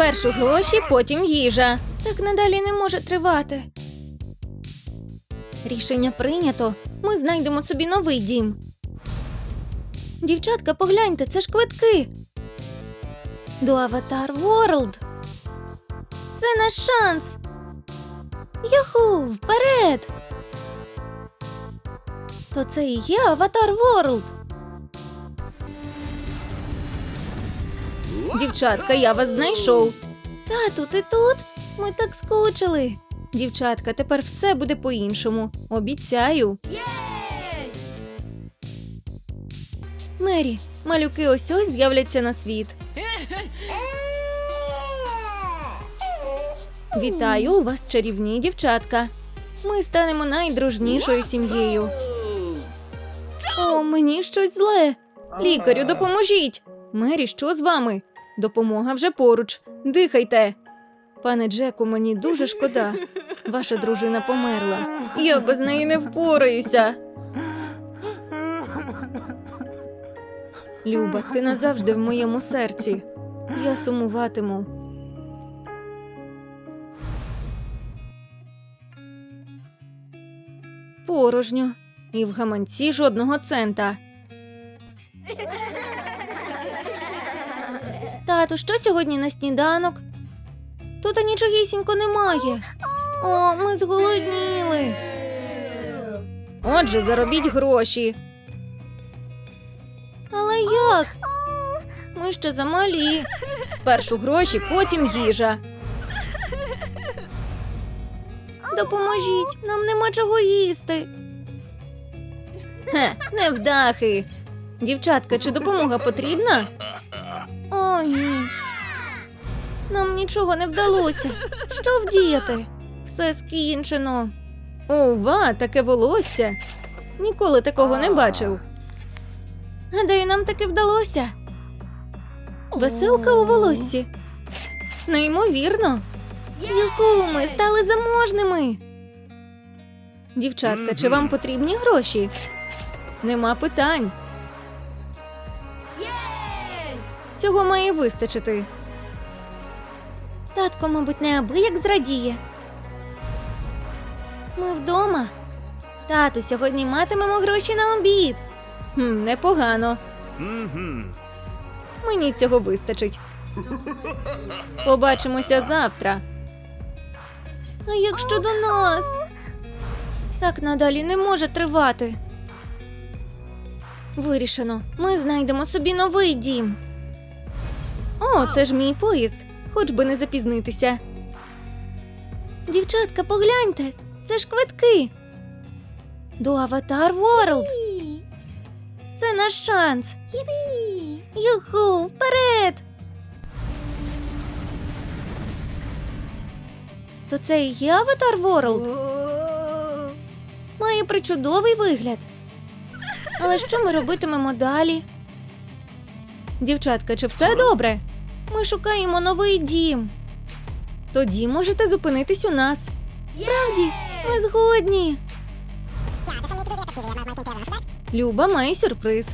Спершу гроші, потім їжа. Так надалі не може тривати. Рішення прийнято. Ми знайдемо собі новий дім. Дівчатка, погляньте, це ж квитки. До Аватар Ворлд. Це наш шанс. Юху, вперед! То це і є Аватар Ворлд. Дівчатка, я вас знайшов. Тату, ти тут? Ми так скучили. Дівчатка, тепер все буде по-іншому. Обіцяю. Мері, малюки ось ось з'являться на світ. Вітаю у вас, чарівні дівчатка. Ми станемо найдружнішою сім'єю. О, мені щось зле. Лікарю, допоможіть. Мері, що з вами? Допомога вже поруч. Дихайте. Пане Джеку, мені дуже шкода. Ваша дружина померла. Я без неї не впораюся. Люба, ти назавжди в моєму серці. Я сумуватиму. Порожньо. І в гаманці жодного цента. Тату, що сьогодні на сніданок? Тут нічогісінько немає. О, ми зголодніли. Отже, заробіть гроші. Але як? Ми ще замалі. Спершу гроші, потім їжа. Допоможіть, нам нема чого їсти. Хе, невдахи. Дівчатка, чи допомога потрібна? Ні. Нам нічого не вдалося. Що вдіяти? Все скінчено. Ова, таке волосся. Ніколи такого не бачив. Гадаю, нам таки вдалося. Веселка у волоссі. Неймовірно. Юху, ми стали заможними. Дівчатка, чи вам потрібні гроші? Нема питань. Цього має вистачити. Татко, мабуть, неабияк зрадіє. Ми вдома. Тату, сьогодні матимемо гроші на обід. Хм, непогано. Мені цього вистачить. Побачимося завтра. А як щодо нас? Так надалі не може тривати. Вирішено. Ми знайдемо собі новий дім. О, це ж мій поїзд. Хоч би не запізнитися. Дівчатка, погляньте, це ж квитки. До Аватар Ворлд. Це наш шанс. Юху, вперед! То це і є Аватар Ворлд? Має причудовий вигляд. Але що ми робитимемо далі? Дівчатка, чи все добре? Ми шукаємо новий дім. Тоді можете зупинитись у нас. Справді, ми згодні. Люба має сюрприз.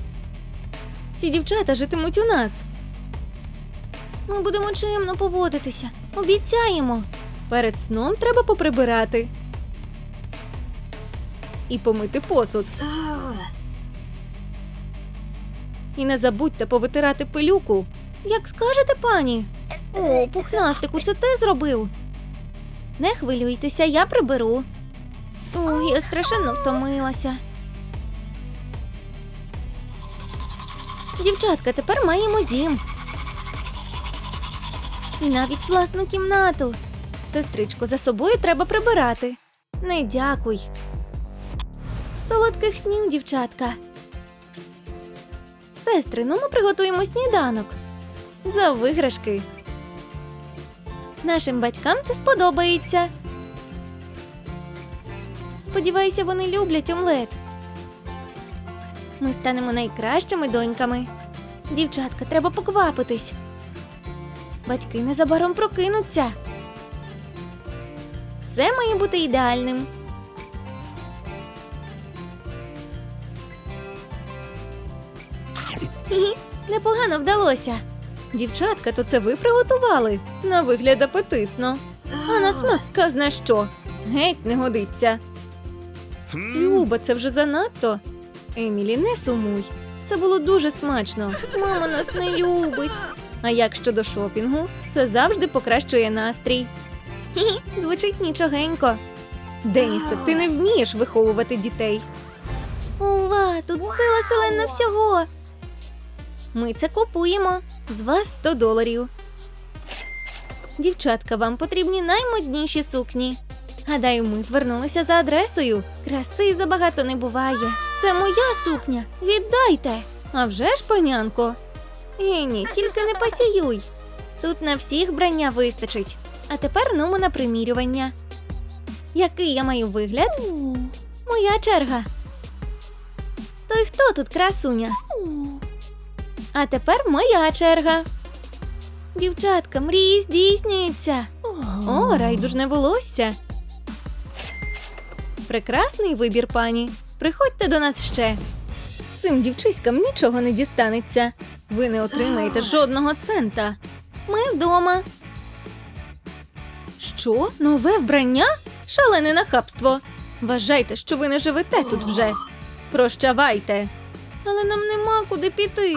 Ці дівчата житимуть у нас. Ми будемо чимно поводитися. Обіцяємо. Перед сном треба поприбирати. І помити посуд. І не забудьте повитирати пилюку. Як скажете, пані? О, пухнастику, це ти зробив. Не хвилюйтеся, я приберу. О, я страшенно втомилася. Дівчатка, тепер маємо дім. І навіть власну кімнату. Сестричко, за собою треба прибирати. Не дякуй. Солодких снів, дівчатка. Сестри, ну ми приготуємо сніданок. За виграшки. Нашим батькам це сподобається. Сподіваюся, вони люблять омлет. Ми станемо найкращими доньками. Дівчатка, треба поквапитись. Батьки незабаром прокинуться. Все має бути ідеальним. Непогано вдалося. Дівчатка, то це ви приготували? На вигляд апетитно. А на смак казна що? Геть не годиться. Люба, це вже занадто. Емілі, не сумуй. Це було дуже смачно. Мама нас не любить. А як щодо шопінгу, це завжди покращує настрій. Хі, звучить нічогенько. Денісе, ти не вмієш виховувати дітей. Ова, тут сила селена всього. Ми це купуємо. З вас 100 доларів. Дівчатка, вам потрібні наймодніші сукні. Гадаю, ми звернулися за адресою. Краси забагато не буває. Це моя сукня. Віддайте. А вже ж, панянко. Ені, тільки не пасіюй. Тут на всіх брання вистачить. А тепер нумо на примірювання. Який я маю вигляд? Моя черга. То й хто тут красуня? А тепер моя черга. Дівчатка, мрії здійснюються. О, райдужне волосся. Прекрасний вибір, пані. Приходьте до нас ще. Цим дівчиськам нічого не дістанеться. Ви не отримаєте жодного цента. Ми вдома. Що? Нове вбрання? Шалене нахабство. Вважайте, що ви не живете тут вже. Прощавайте. Але нам нема куди піти.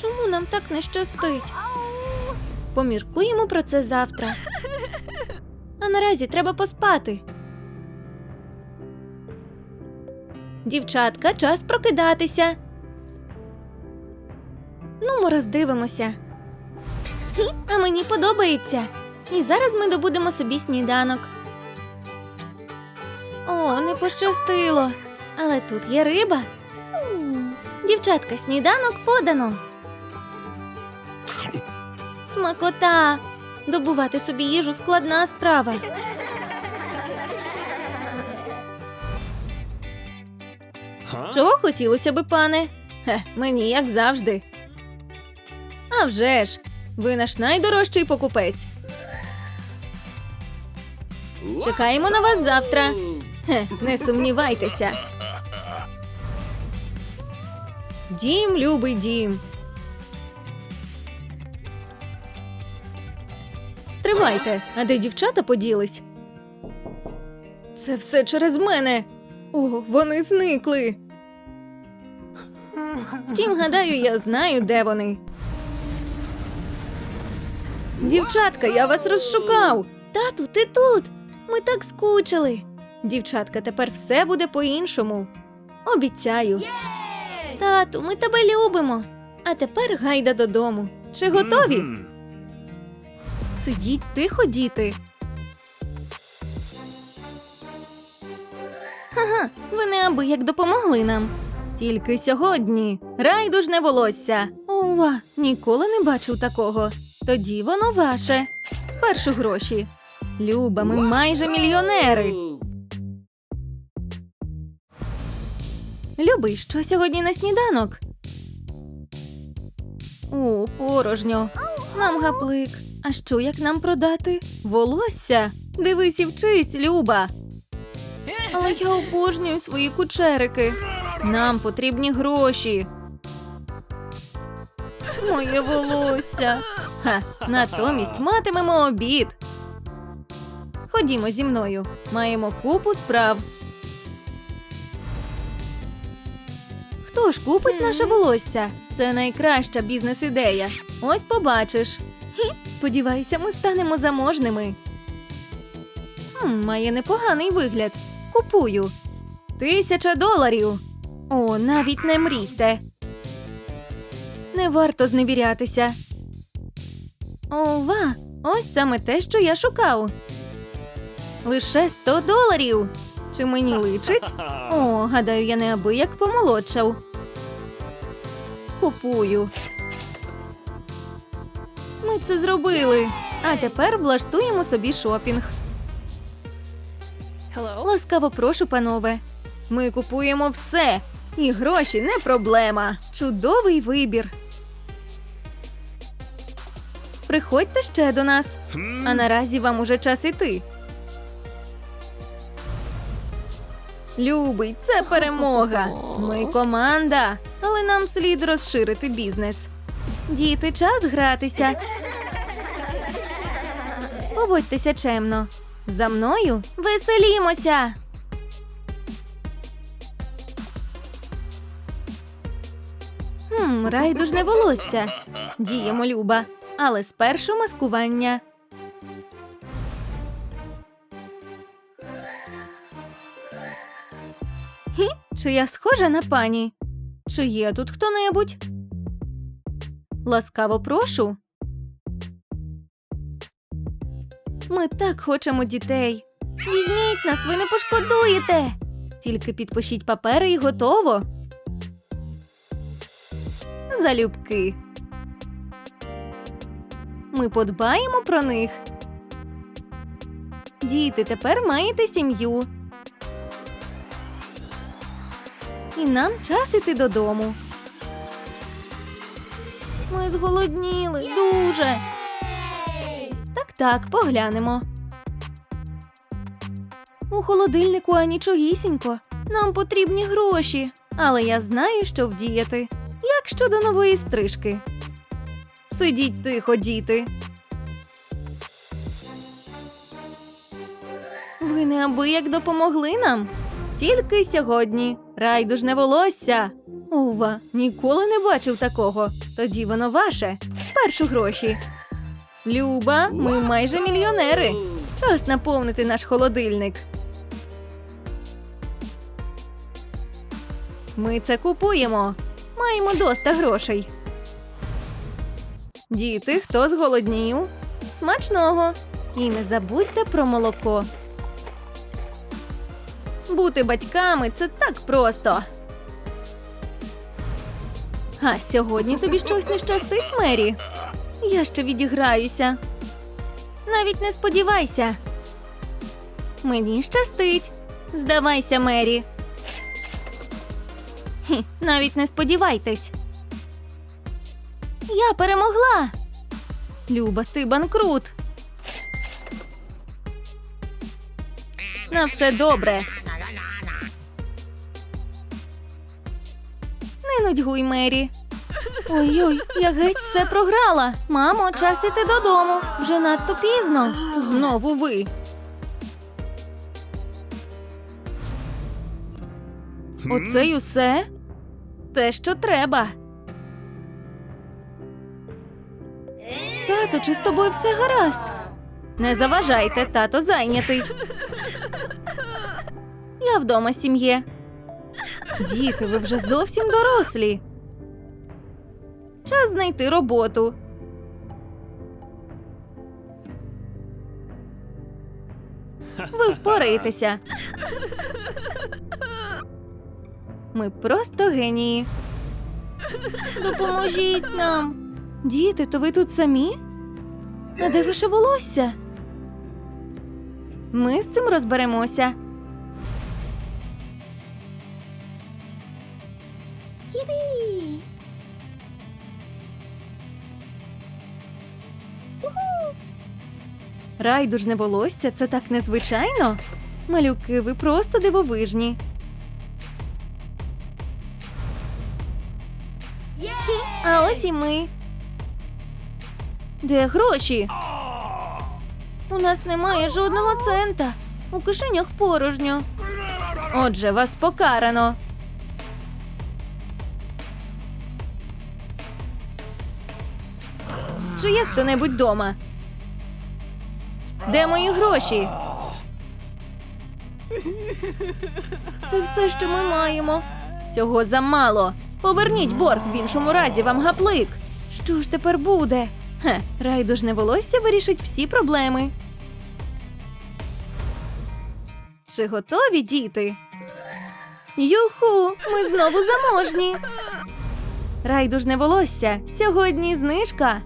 Чому нам так не щастить? Поміркуємо про це завтра. А наразі треба поспати. Дівчатка, час прокидатися. Ну, ми роздивимося. А мені подобається. І зараз ми добудемо собі сніданок. О, не пощастило. Але тут є риба. Дівчатка, сніданок подано. Смакота. Добувати собі їжу складна справа. Чого хотілося би, пане? Хе, мені як завжди. А вже ж, ви наш найдорожчий покупець. Чекаємо на вас завтра. Хе, не сумнівайтеся. Дім, любий дім. Стривайте, а де дівчата поділись? Це все через мене. О, вони зникли. Втім, гадаю, я знаю, де вони. Дівчатка, я вас розшукав. Тату, ти тут. Ми так скучили. Дівчатка, тепер все буде по-іншому. Обіцяю. Тату, ми тебе любимо. А тепер гайда додому. Чи готові? Сидіть тихо, діти. Ага, ви неабияк допомогли нам. Тільки сьогодні райдужне волосся. Ова, ніколи не бачив такого. Тоді воно ваше. Спершу гроші. Люба, ми майже мільйонери. Любий, що сьогодні на сніданок? О, порожньо. Нам гаплик. А що як нам продати? Волосся? Дивись і вчись, Люба. Але я обожнюю свої кучерики. Нам потрібні гроші. Моє волосся. Ха, натомість матимемо обід. Ходімо зі мною. Маємо купу справ. Хто ж купить наше волосся? Це найкраща бізнес-ідея. Ось побачиш. Сподіваюся, ми станемо заможними. Хм, має непоганий вигляд. Купую. Тисяча доларів. О, навіть не мрійте. Не варто зневірятися. Ова, ось саме те, що я шукав. Лише 100 доларів. Чи мені личить? О, гадаю, я неабияк помолодшав. Купую. Ми це зробили. А тепер влаштуємо собі шопінг. Ласкаво прошу, панове. Ми купуємо все. І гроші не проблема. Чудовий вибір. Приходьте ще до нас. А наразі вам уже час іти. Любий, це перемога. Ми команда, але нам слід розширити бізнес. Діти, час гратися. Поводьтеся чемно. За мною веселімося. Хм, райдужне волосся. Діємо, Люба. Але спершу маскування. Хі, чи я схожа на пані? Чи є тут хто-небудь? Ласкаво прошу. Ми так хочемо дітей. Візьміть нас, ви не пошкодуєте. Тільки підпишіть папери і готово. Залюбки. Ми подбаємо про них. Діти, тепер маєте сім'ю. І нам час іти додому. Ми зголодніли дуже. Так, так, поглянемо. У холодильнику анічогісінько. Нам потрібні гроші. Але я знаю, що вдіяти. Як щодо нової стрижки. Сидіть тихо, діти. Ви неабияк допомогли нам. Тільки сьогодні. Райдужне волосся. Ува, ніколи не бачив такого. Тоді воно ваше. Спершу гроші. Люба, ми майже мільйонери. Час наповнити наш холодильник. Ми це купуємо. Маємо доста грошей. Діти, хто зголоднів? Смачного! І не забудьте про молоко. Бути батьками це так просто. А сьогодні тобі щось не щастить, Мері? Я ще відіграюся. Навіть не сподівайся. Мені щастить. Здавайся, Мері. Хі, навіть не сподівайтесь. Я перемогла. Люба, ти банкрут. На все добре. Не нудьгуй, Мері. Ой-ой, я геть все програла. Мамо, час іти додому. Вже надто пізно. Знову ви. Оце й усе? Те, що треба. Тато, чи з тобою все гаразд? Не заважайте, тато зайнятий. Я вдома сім'є. Діти, ви вже зовсім дорослі. Час знайти роботу. Ви впораєтеся. Ми просто генії. Допоможіть нам. Діти, то ви тут самі? А де ваше волосся? Ми з цим розберемося. Райдужне волосся це так незвичайно. Малюки, ви просто дивовижні. А ось і ми. Де гроші? У нас немає жодного цента. У кишенях порожньо. Отже, вас покарано. Чи є хто-небудь дома? Де мої гроші? Це все, що ми маємо. Цього замало. Поверніть борг, в іншому разі вам гаплик. Що ж тепер буде? Хе, райдужне волосся вирішить всі проблеми. Чи готові діти? Юху, ми знову заможні. Райдужне волосся. Сьогодні знижка.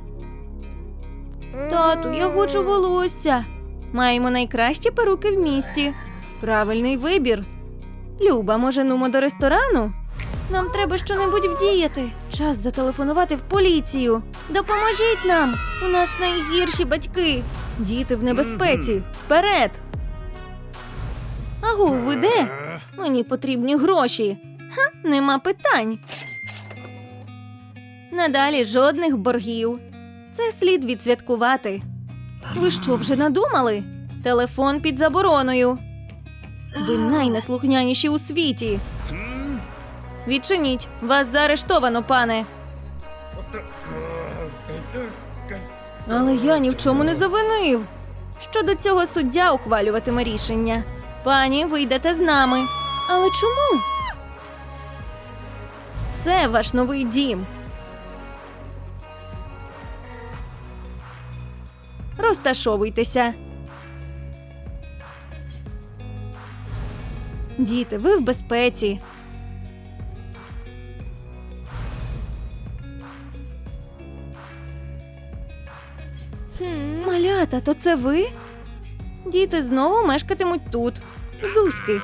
Тату, я хочу волосся. Маємо найкращі перуки в місті. Правильний вибір. Люба, може, нумо до ресторану? Нам треба щонебудь вдіяти. Час зателефонувати в поліцію. Допоможіть нам! У нас найгірші батьки. Діти в небезпеці. Вперед! Агу, ви де? Мені потрібні гроші. Ха, нема питань. Надалі жодних боргів. Це слід відсвяткувати. Ви що, вже надумали? Телефон під забороною. Ви найнеслухняніші у світі. Відчиніть, вас заарештовано, пане. Але я ні в чому не завинив. Щодо цього суддя ухвалюватиме рішення. Пані, ви йдете з нами. Але чому? Це ваш новий дім. Розташовуйтеся. Діти, ви в безпеці. Малята, то це ви? Діти знову мешкатимуть тут. Зузьки.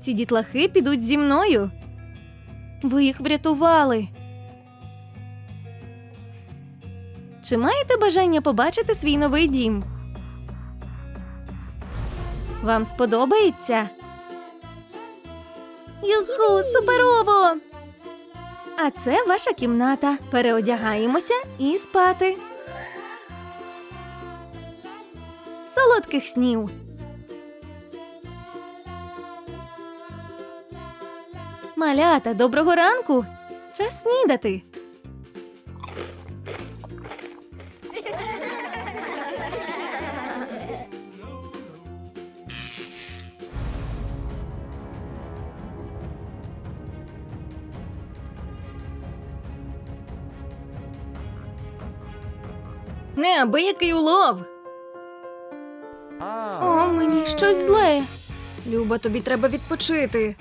Ці дітлахи підуть зі мною. Ви їх врятували. Чи маєте бажання побачити свій новий дім? Вам сподобається? Юху, суперово! А це ваша кімната. Переодягаємося і спати. Солодких снів. Малята, доброго ранку. Час снідати. Неабиякий улов. О, мені щось зле. Люба, тобі треба відпочити.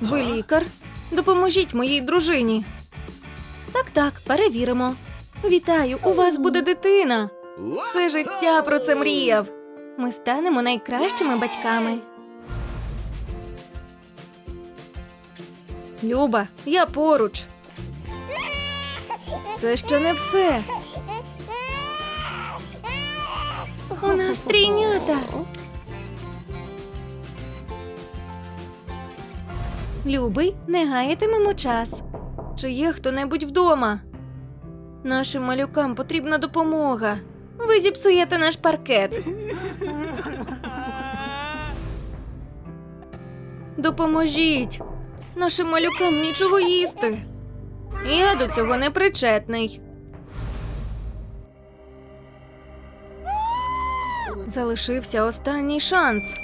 Ви лікар? Допоможіть моїй дружині. Так, так, перевіримо. Вітаю, у вас буде дитина. Все життя про це мріяв. Ми станемо найкращими батьками. Люба, я поруч. Це ще не все. У нас трійнята. Любий, не гаятимемо час. Чи є хто-небудь вдома? Нашим малюкам потрібна допомога. Ви зіпсуєте наш паркет. Допоможіть. Нашим малюкам нічого їсти. Я до цього не причетний. Залишився останній шанс.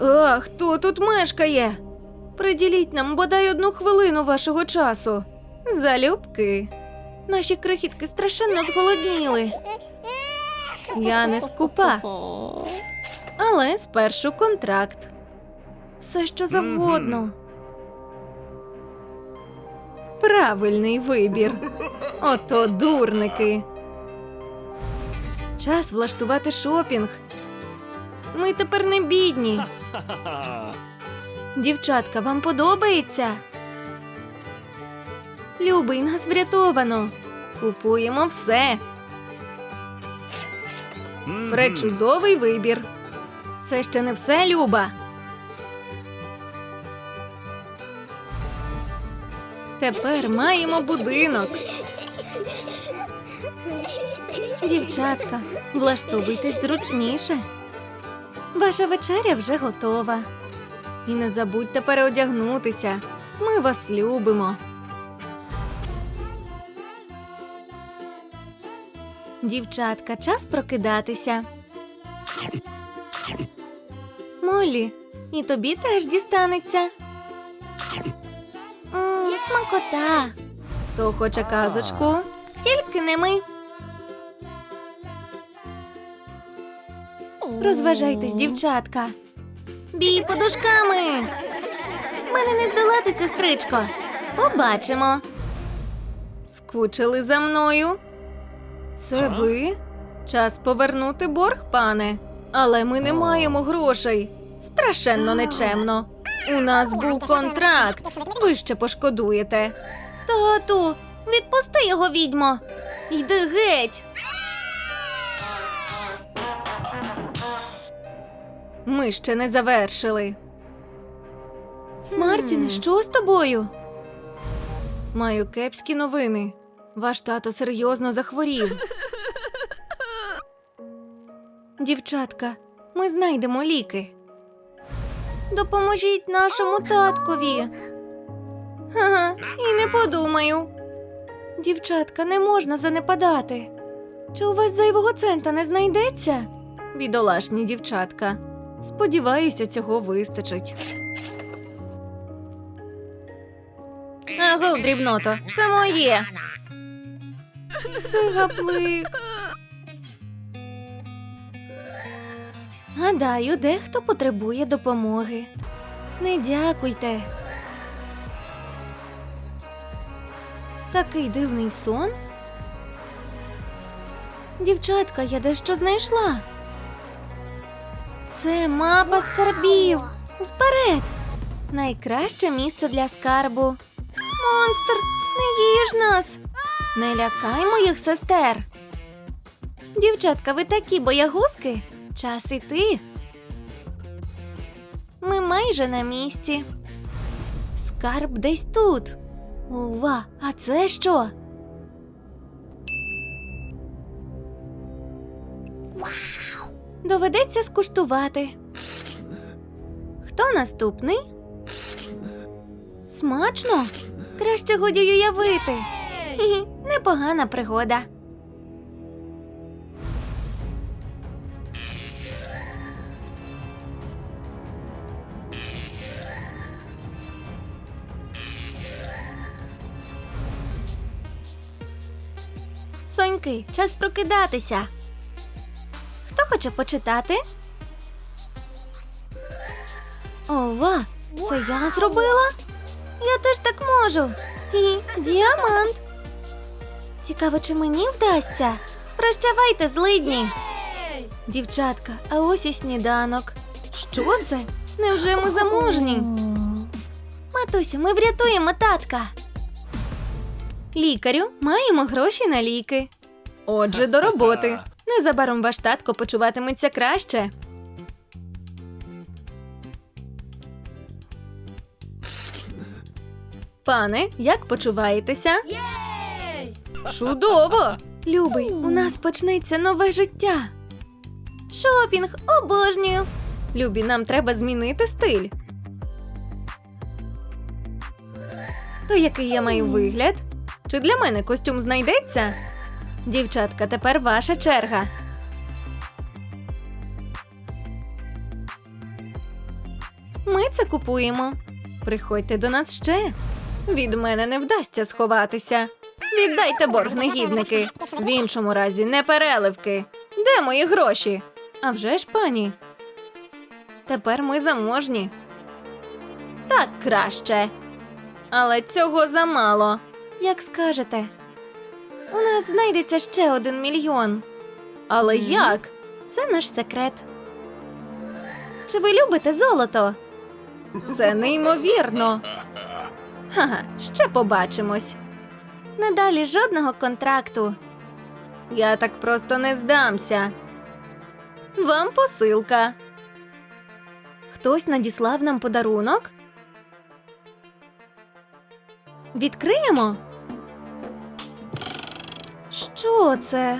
А, хто тут мешкає? Приділіть нам бодай одну хвилину вашого часу. Залюбки. Наші крихітки страшенно зголодніли. Я не скупа, але спершу контракт. Все, що завгодно. Правильний вибір. Ото дурники. Час влаштувати шопінг. Ми тепер не бідні. Дівчатка, вам подобається? Любий, нас врятовано. Купуємо все. Пречудовий вибір. Це ще не все, Люба. Тепер маємо будинок. Дівчатка, влаштовуйтесь зручніше. Ваша вечеря вже готова. І не забудьте переодягнутися. Ми вас любимо. Дівчатка, час прокидатися. Моллі, і тобі теж дістанеться. Смакота. Хто хоче казочку? Тільки не ми. Розважайтесь, дівчатка. Бій подушками. Мене не здолати, сестричко. Побачимо. Скучили за мною. Це ви? Час повернути борг, пане. Але ми не маємо грошей. Страшенно нечемно. У нас був контракт. Ви ще пошкодуєте. Тату, відпусти його, відьмо. Йди геть. Ми ще не завершили. Мартіне, що з тобою? Маю кепські новини. Ваш тато серйозно захворів. Дівчатка, ми знайдемо ліки. Допоможіть нашому таткові. Ага, і не подумаю. Дівчатка, не можна занепадати. Чи у вас зайвого цента не знайдеться? Бідолашні дівчатка. Сподіваюся, цього вистачить. Агов, дрібното, це моє. Сигаплик. Гадаю, дехто потребує допомоги. Не дякуйте. Такий дивний сон. Дівчатка, я дещо знайшла. Це мапа скарбів. Вперед! Найкраще місце для скарбу. Монстр, не їж нас. Не лякай моїх сестер. Дівчатка, ви такі боягузки. Час іти. Ми майже на місці. Скарб десь тут. Ова, а це що? Доведеться скуштувати. Хто наступний? Смачно? Краще годі уявити. Хі-хі, непогана пригода. Соньки, час прокидатися. Хто хоче почитати? Ова, це я зробила? Я теж так можу. І діамант. Цікаво, чи мені вдасться. Прощавайте, злидні. Дівчатка, а ось і сніданок. Що це? Невже ми заможні? Матусю, ми врятуємо татка. Лікарю, маємо гроші на ліки. Отже, до роботи. Незабаром ваш татко почуватиметься краще. Пане, як почуваєтеся? Чудово! Любий, у нас почнеться нове життя. Шопінг обожнюю. Любі, нам треба змінити стиль. То який я маю вигляд? Чи для мене костюм знайдеться? Дівчатка, тепер ваша черга. Ми це купуємо. Приходьте до нас ще. Від мене не вдасться сховатися. Віддайте борг, негідники. В іншому разі не переливки. Де мої гроші? А вже ж, пані. Тепер ми заможні. Так краще. Але цього замало. Як скажете. У нас знайдеться ще один мільйон. Але як? Це наш секрет. Чи ви любите золото? Це неймовірно. Ха, ще побачимось. Надалі жодного контракту. Я так просто не здамся. Вам посилка. Хтось надіслав нам подарунок? Відкриємо? Що це?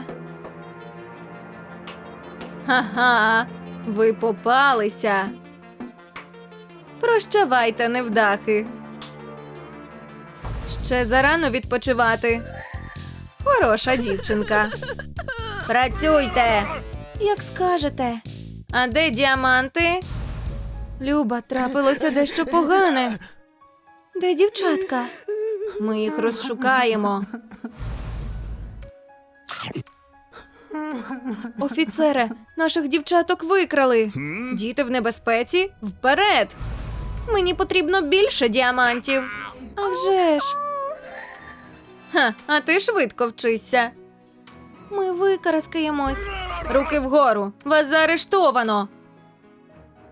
Ха-ха, ви попалися. Прощавайте, невдахи. Ще зарано відпочивати. Хороша дівчинка. Працюйте. Як скажете. А де діаманти? Люба, трапилося дещо погане. Де дівчатка? Ми їх розшукаємо. Офіцере, наших дівчаток викрали. Діти в небезпеці? Вперед! Мені потрібно більше діамантів. А вже ж. Ха, а ти швидко вчишся. Ми викараскаємось. Руки вгору. Вас заарештовано.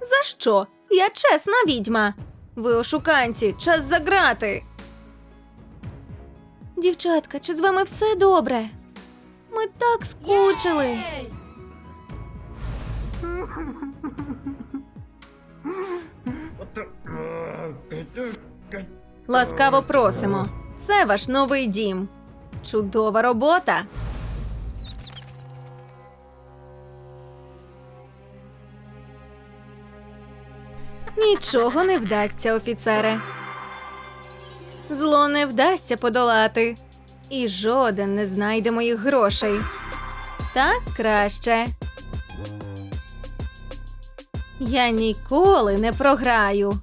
За що? Я чесна відьма. Ви ошуканці, час заграти. Дівчатка, чи з вами все добре? Ми так скучили. Ласкаво просимо. Це ваш новий дім. Чудова робота. Нічого не вдасться, офіцере. Зло не вдасться подолати. І жоден не знайде моїх грошей. Так краще. Я ніколи не програю.